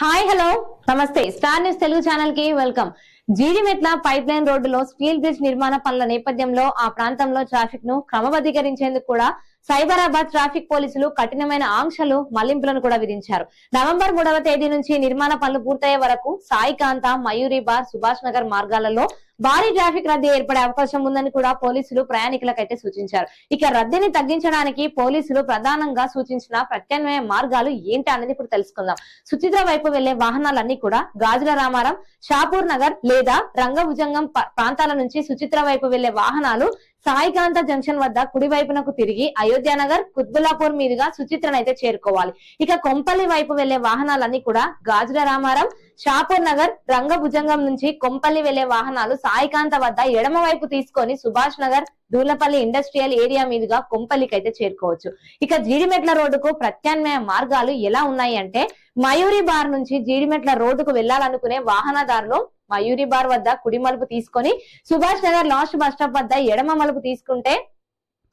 Hi hello. నమస్తే. Star news Telugu ఛానల్కి welcome Jeedimetla pipeline రోడ్డులో స్టీల్ బ్రిడ్జ్ నిర్మాణ పనుల నేపథ్యంలో ఆ ప్రాంతంలో ట్రాఫిక్ను క్రమబద్ధీకరించేందుకు కూడా సైబరాబాద్ ట్రాఫిక్ పోలీసులు కఠినమైన ఆంక్షలు మళ్ళింపులను కూడా విధించారు. నవంబర్ మూడవ తేదీ నుంచి నిర్మాణ పనులు పూర్తయ్యే వరకు సాయికాంత మయూరిబార్ సుభాష్ నగర్ మార్గాలలో భారీ ట్రాఫిక్ రద్దీ ఏర్పడే అవకాశం ఉందని కూడా పోలీసులు ప్రయాణికులకైతే సూచించారు. ఇక రద్దీని తగ్గించడానికి పోలీసులు ప్రధానంగా సూచించిన ప్రత్యామ్నాయ మార్గాలు ఏంటి అనేది ఇప్పుడు తెలుసుకుందాం. సుచిత్ర వైపు వెళ్ళే వాహనాలన్నీ కూడా గాజుల రామారం షాపూర్ నగర్ లేదా రంగభుజంగం ప్రాంతాల నుంచి సుచిత్ర వైపు వెళ్ళే వాహనాలు సాయికాంత జంక్షన్ వద్ద కుడివైపునకు తిరిగి అయోధ్య నగర్ కుత్బుల్లాపూర్ మీదుగా సుచిత్రనైతే చేరుకోవాలి. ఇక కొంపల్లి వైపు వెళ్ళే వాహనాలన్నీ కూడా గాజుల రామారం షాపూర్ నగర్ రంగభుజంగం నుంచి కొంపల్లి వెళ్ళే వాహనాలు సాయికాంత వద్ద ఎడమ వైపు తీసుకొని సుభాష్ నగర్ దూలపల్లి ఇండస్ట్రియల్ ఏరియా మీదుగా కొంపల్లికి అయితే చేరుకోవచ్చు. ఇక జీడిమెట్ల రోడ్డుకు ప్రత్యామ్నాయ మార్గాలు ఎలా ఉన్నాయి అంటే మయూరి బార్ నుంచి జీడిమెట్ల రోడ్డుకు వెళ్ళాలనుకునే వాహనదారులు మయూరి బార్ వద్ద కుడి మలుపు తీసుకొని Subhash Nagar last bus stop వద్ద ఎడమ మలుపు తీసుకుంటే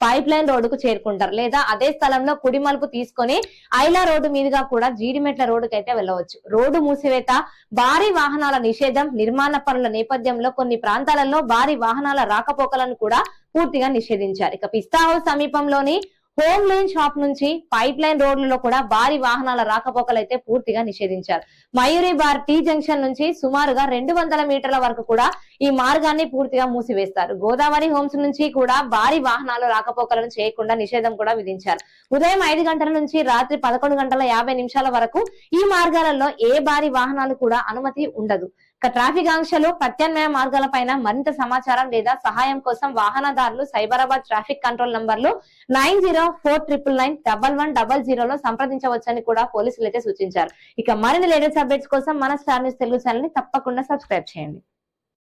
పైప్ లైన్ రోడ్డుకు చేరుకుంటారు. లేదా అదే స్థలంలో కుడి మలుపు తీసుకొని ఐలా రోడ్డు మీదుగా కూడా జీడిమెట్ల రోడ్డుకు అయితే వెళ్ళవచ్చు. రోడ్డు మూసివేత భారీ వాహనాల నిషేధం నిర్మాణ పనుల నేపథ్యంలో కొన్ని ప్రాంతాలలో భారీ వాహనాల రాకపోకలను కూడా పూర్తిగా నిషేధించారు. ఇక పిస్తా హౌస్ సమీపంలోని హోమ్ లైన్ షాప్ నుంచి పైప్ లైన్ రోడ్లలో కూడా భారీ వాహనాల రాకపోకలు అయితే పూర్తిగా నిషేధించారు. మయూరి బార్ టీ జంక్షన్ నుంచి సుమారుగా రెండు వందల మీటర్ల వరకు కూడా ఈ మార్గాన్ని పూర్తిగా మూసివేస్తారు. గోదావరి హోమ్స్ నుంచి కూడా భారీ వాహనాలు రాకపోకలను చేయకుండా నిషేధం కూడా విధించారు. ఉదయం ఐదు గంటల నుంచి రాత్రి పదకొండు గంటల యాభై నిమిషాల వరకు ఈ మార్గాలలో ఏ భారీ వాహనాలు కూడా అనుమతి ఉండదు. ఇక ట్రాఫిక్ ఆంక్షలు ప్రత్యామ్నాయ మార్గాలపైన మరింత సమాచారం లేదా సహాయం కోసం వాహనదారులు సైబరాబాద్ ట్రాఫిక్ కంట్రోల్ నంబర్లు nine zero four triple nine double one double జీరోలో సంప్రదించవచ్చని కూడా పోలీసులు అయితే సూచించారు. ఇక మరిన్ని లేటెస్ట్ అప్డేట్స్ కోసం మన స్టార్ న్యూస్ తెలుగు ఛానల్ని తప్పకుండా సబ్స్క్రైబ్ చేయండి.